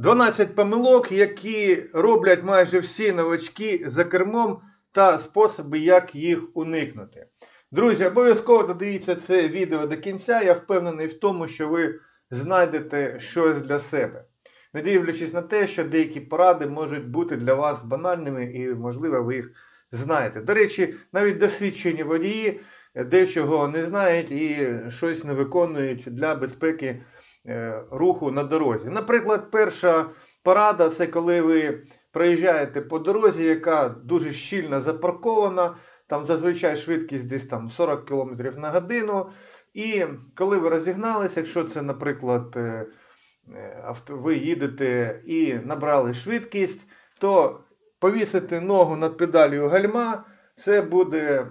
12 помилок, які роблять майже всі новачки за кермом та способи, як їх уникнути. Друзі, обов'язково додивіться це відео до кінця. Я впевнений в тому, що ви знайдете щось для себе. Не дивлячись на те, що деякі поради можуть бути для вас банальними і, можливо, ви їх знаєте. До речі, навіть досвідчені водії дечого не знають і щось не виконують для безпеки руху на дорозі. Наприклад, перша порада це коли ви проїжджаєте по дорозі, яка дуже щільно запаркована. Там зазвичай швидкість десь там 40 км на годину. І коли ви розігналися, якщо це, наприклад, е, е, ви їдете і набрали швидкість, то повісити ногу над педалью гальма це буде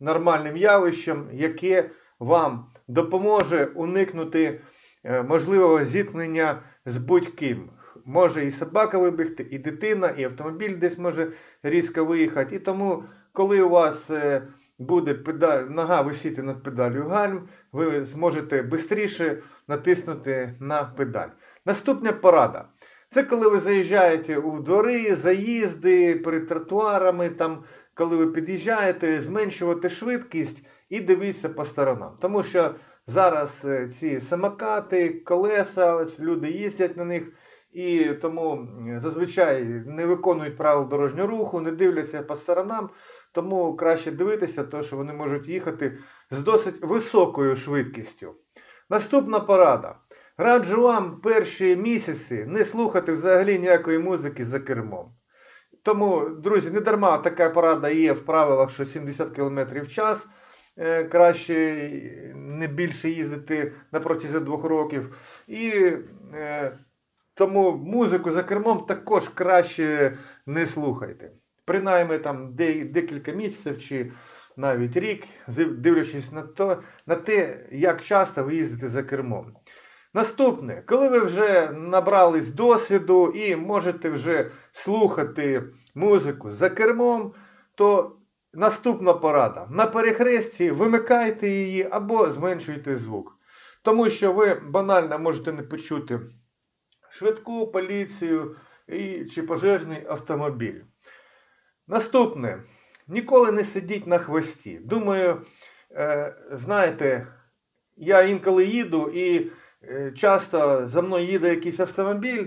нормальним явищем, яке вам допоможе уникнути е, можливого зіткнення з будь-ким. Може і собака вибігти, і дитина, і автомобіль десь може різко виїхати. І тому, коли у вас е, буде педаль, нога висіти над педалью гальм, ви зможете швидше натиснути на педаль. Наступна порада. Це коли ви заїжджаєте у двори, заїзди перед тротуарами, там, коли ви під'їжджаєте, зменшувати швидкість і дивіться по сторонам. Тому що зараз е, ці самокати, колеса, люди їздять на них. І тому зазвичай не виконують правил дорожнього руху, не дивляться по сторонам, тому краще дивитися, тому що вони можуть їхати з досить високою швидкістю. Наступна порада. Раджу вам перші місяці не слухати взагалі ніякої музики за кермом. Тому, друзі, не дарма така порада є в правилах, що 70 км в час. Е, Краще не більше їздити на протязі двох років. І е, тому музику за кермом також краще не слухайте. Принаймні там декілька місяців чи навіть рік, дивлячись на, то, на те, як часто ви їздите за кермом. Наступне, коли ви вже набрались досвіду і можете вже слухати музику за кермом, то наступна порада. На перехресті вимикайте її або зменшуйте звук. Тому що ви банально можете не почути швидку поліцію і, чи пожежний автомобіль. Наступне. Ніколи не сидіть на хвості. Думаю, е, знаєте, я інколи їду і е, часто за мною їде якийсь автомобіль,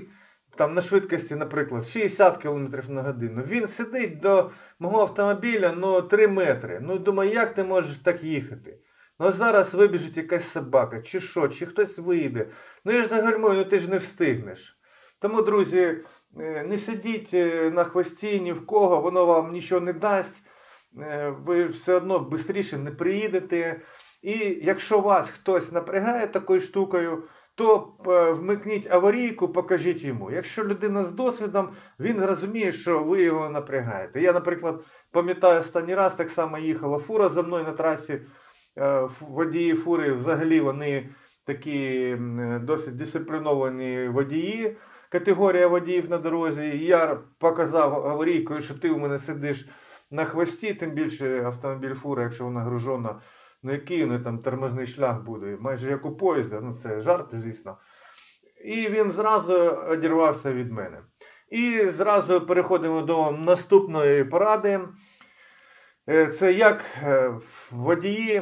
там на швидкості, наприклад, 60 км на годину. Він сидить до мого автомобіля ну, 3 метри. Ну, думаю, як ти можеш так їхати? Ну, зараз вибіжить якась собака, чи що, чи хтось вийде. Ну я ж загальмую, ну ти ж не встигнеш. Тому, друзі, е, не сидіть е, на хвості ні в кого, воно вам нічого не дасть. Е, Ви все одно швидше не приїдете. І якщо вас хтось напрягає такою штукою, то е, вмикніть аварійку, покажіть йому. Якщо людина з досвідом, він розуміє, що ви його напрягаєте. Я, наприклад, пам'ятаю останній раз так само їхала фура за мною на трасі. Е, Водії фури взагалі вони такі досить дисципліновані водії, категорія водіїв на дорозі. Я показав аварійкою, що ти у мене сидиш на хвості, тим більше автомобіль фура, якщо вона гружена, ну який у неї там тормозний шлях буде, майже як у поїзда, ну це жарт, звісно. І він зразу одірвався від мене. І зразу переходимо до наступної поради. Е, Це як е, водії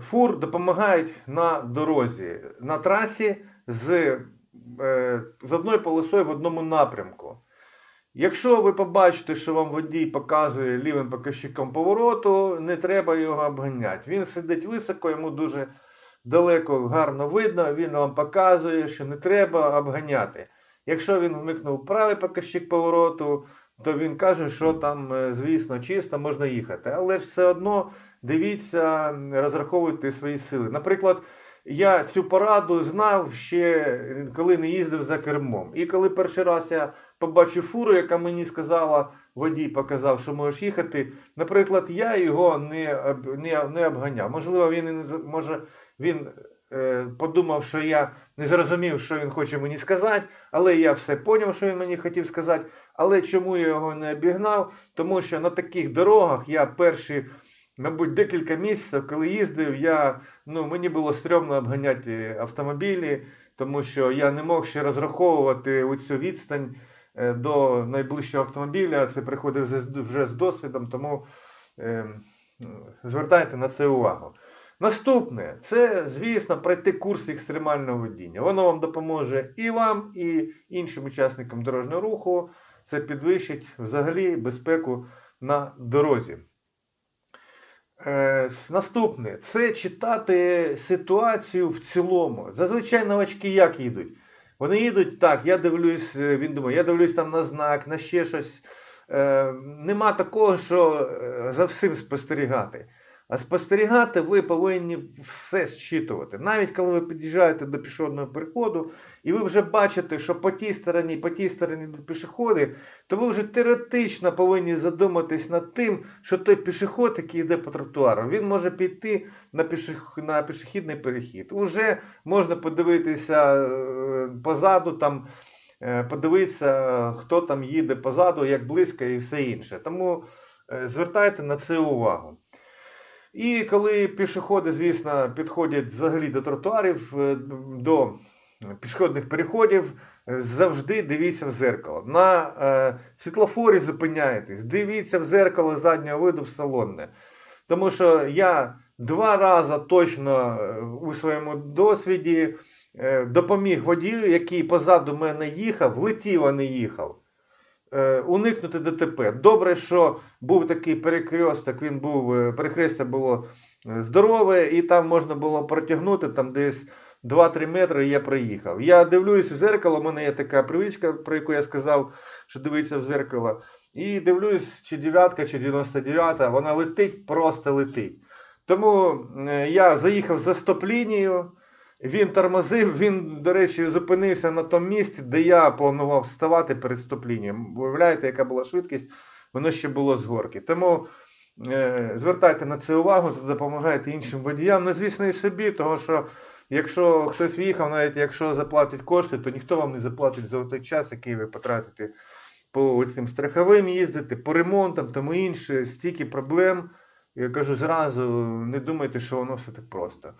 фур допомагають на дорозі, на трасі з, е, з одною полосою в одному напрямку. Якщо ви побачите, що вам водій показує лівим показчиком повороту, не треба його обганяти. Він сидить високо, йому дуже далеко гарно видно, він вам показує, що не треба обганяти. Якщо він вмикнув правий показчик повороту, то він каже, що там, е, звісно, чисто можна їхати. Але все одно дивіться, розраховуйте свої сили. Наприклад, я цю пораду знав ще коли не їздив за кермом. І коли перший раз я побачив фуру, яка мені сказала, водій показав, що можеш їхати. Наприклад, я його не, не, не обганяв. Можливо, він може він е, подумав, що я не зрозумів, що він хоче мені сказати, але я все поняв, що він мені хотів сказати. Але чому я його не обігнав? Тому що на таких дорогах я перші мабуть, декілька місяців, коли їздив, я, ну, мені було стрьомно обганяти автомобілі, тому що я не мог ще розраховувати оцю відстань до найближчого автомобіля. Це приходив вже- з досвідом, тому е, звертайте на це увагу. Наступне це, звісно, пройти курс екстремального водіння. Воно вам допоможе і вам, і іншим учасникам дорожнього руху. Це підвищить взагалі безпеку на дорозі. Е, наступне це читати ситуацію в цілому. Зазвичай новачки як їдуть? Вони їдуть так, я дивлюсь, е, він думає, я дивлюсь там на знак, на ще щось. Е, нема такого, що е, за всім спостерігати. А спостерігати ви повинні все зчитувати. Навіть коли ви під'їжджаєте до пішохідного переходу, і ви вже бачите, що по тій стороні, по тій стороні йдуть пішоходи, то ви вже теоретично повинні задуматись над тим, що той пішоход, який йде по тротуару, він може піти на, пішох... на пішохідний перехід. Уже можна подивитися е, позаду, там, е, подивитися, хто там їде позаду, як близько і все інше. Тому е, звертайте на це увагу. І коли пішоходи, звісно, підходять взагалі до тротуарів, е, до пішохідних переходів, е, завжди дивіться в зеркало. На е, світлофорі зупиняєтесь, дивіться в зеркало заднього виду в салонне. Тому що я два рази точно е, у своєму досвіді допоміг водію, який позаду мене їхав, летів, а не їхав. Е, Уникнути ДТП. Добре, що був такий перекресток, він був, е, перехрестя було е, здорове, і там можна було протягнути там десь 2-3 метри, і я проїхав. Я дивлюсь в зеркало, у мене є така привичка, про яку я сказав, що дивиться в зеркало. І дивлюсь, чи дев'ятка, чи 99, вона летить, просто летить. Тому я заїхав за стоп-лінію, він тормозив, він, до речі, зупинився на тому місці, де я планував вставати перед стоп-лінією. Виявляєте, яка була швидкість, воно ще було з горки. Тому е, звертайте на це увагу та допомагайте іншим водіям. Ну, звісно, і собі, тому що якщо хтось в'їхав, навіть якщо заплатить кошти, то ніхто вам не заплатить за той час, який ви потратите по цим страховим їздити, по ремонтам, тому інше, стільки проблем. Я кажу зразу, не думайте, що воно все так просто.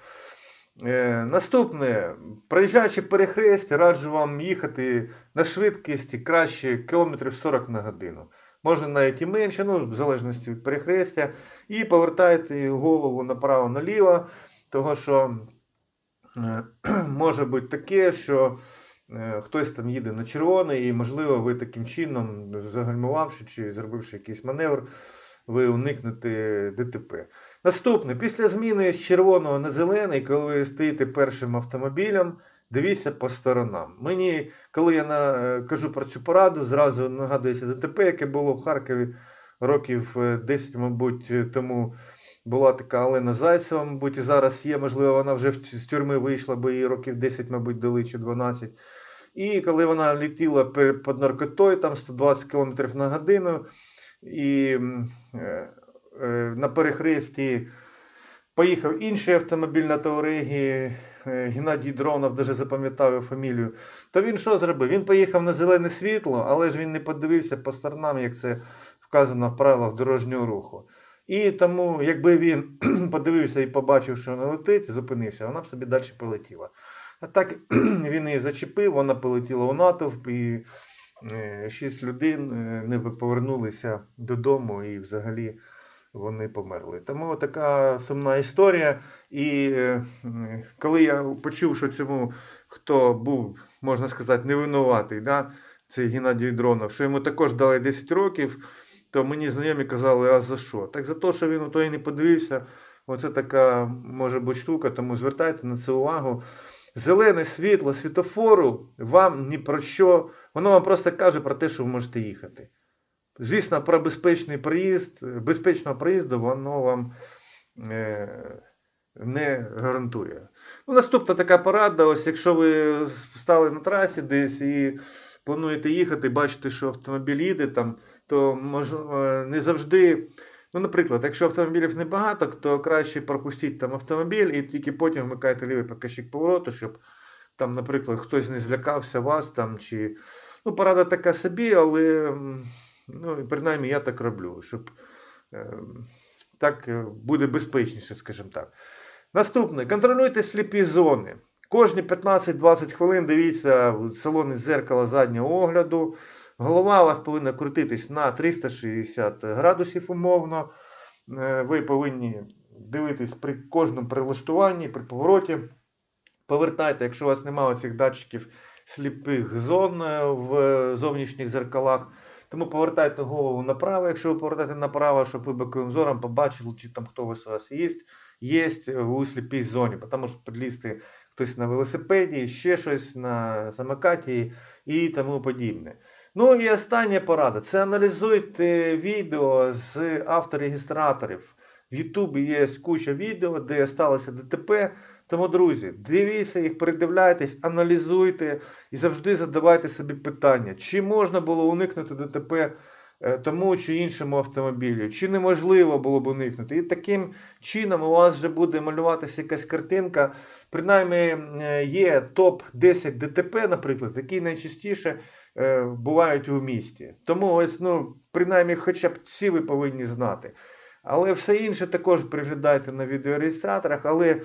Е, наступне, проїжджаючи перехрестя, раджу вам їхати на швидкості краще кілометрів 40 на годину. Можна навіть і менше, ну, в залежності від перехрестя, і повертайте голову направо-наліво, того що е, може бути таке, що е, хтось там їде на червоний, і, можливо, ви таким чином, загальмувавши чи зробивши якийсь маневр, ви уникнете ДТП. Наступне, після зміни з червоного на зелений, коли ви стоїте першим автомобілем, дивіться по сторонам. Мені, коли я на, е, кажу про цю пораду, зразу нагадується ДТП, яке було в Харкові років е, 10, мабуть, е, тому була така Олена Зайцева, мабуть, і зараз є, можливо, вона вже з тюрми вийшла, бо їй років 10, мабуть, дали чи 12. І коли вона летіла пер- під наркотою, там 120 км на годину, і е, на перехресті поїхав інший автомобіль на Таурегі, е, Геннадій Дронов, даже запам'ятав його фамілію. То він що зробив? Він поїхав на зелене світло, але ж він не подивився по сторонам, як це вказано в правилах дорожнього руху. І тому, якби він подивився і побачив, що вона летить, зупинився, вона б собі далі полетіла. А так він її зачепив, вона полетіла у натовп, і е, шість людей не повернулися додому і взагалі вони померли. Тому така сумна історія. І е, коли я почув, що цьому, хто був, можна сказати, невинуватий, да, цей Геннадій Дронов, що йому також дали 10 років, то мені знайомі казали, а за що? Так за те, що він у той не подивився. Оце така може бути штука, тому звертайте на це увагу. Зелене світло світофору вам ні про що. Воно вам просто каже про те, що ви можете їхати. Звісно, про безпечний проїзд, безпечного проїзду воно вам е, не гарантує. Ну, наступна така порада, ось якщо ви стали на трасі десь і плануєте їхати, бачите, що автомобіль їде там, то мож, е, не завжди. Ну, наприклад, якщо автомобілів небагато, то краще пропустіть там автомобіль і тільки потім вмикайте лівий показчик повороту, щоб там, наприклад, хтось не злякався вас там чи. Ну, порада така собі, але ну, і принаймні я так роблю, щоб е, так е, буде безпечніше, скажімо так. Наступне, контролюйте сліпі зони. Кожні 15-20 хвилин дивіться в салони зеркала заднього огляду. Голова у вас повинна крутитись на 360 градусів умовно. Е, Ви повинні дивитись при кожному прилаштуванні, при повороті. Повертайте, якщо у вас немає цих датчиків сліпих зон е, в зовнішніх зеркалах. Тому повертайте голову направо, якщо ви повертаєте направо, щоб ви боковим зором побачили, чи там хто у вас є, є у сліпій зоні. Тому що підлізти хтось на велосипеді, ще щось на самокаті і тому подібне. Ну і остання порада: це аналізуйте відео з авторегістраторів. В Ютубі є куча відео, де сталося ДТП. Тому, друзі, дивіться їх, передивляйтесь, аналізуйте і завжди задавайте собі питання, чи можна було уникнути ДТП е, тому чи іншому автомобілю, чи неможливо було б уникнути. І таким чином у вас вже буде малюватися якась картинка. Принаймні е, є топ-10 ДТП, наприклад, які найчастіше е, бувають у місті. Тому ось, ну, принаймні, хоча б ці ви повинні знати. Але все інше також переглядайте на відеореєстраторах. Але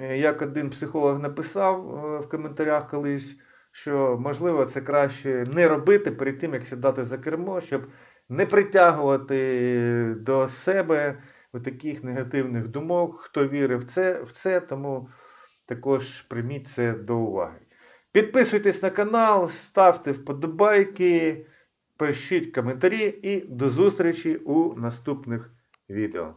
е, як один психолог написав е, в коментарях колись, що можливо це краще не робити перед тим, як сідати за кермо, щоб не притягувати до себе таких негативних думок. Хто вірив в це, в це, тому також прийміть це до уваги. Підписуйтесь на канал, ставте вподобайки, пишіть коментарі і до зустрічі у наступних відео.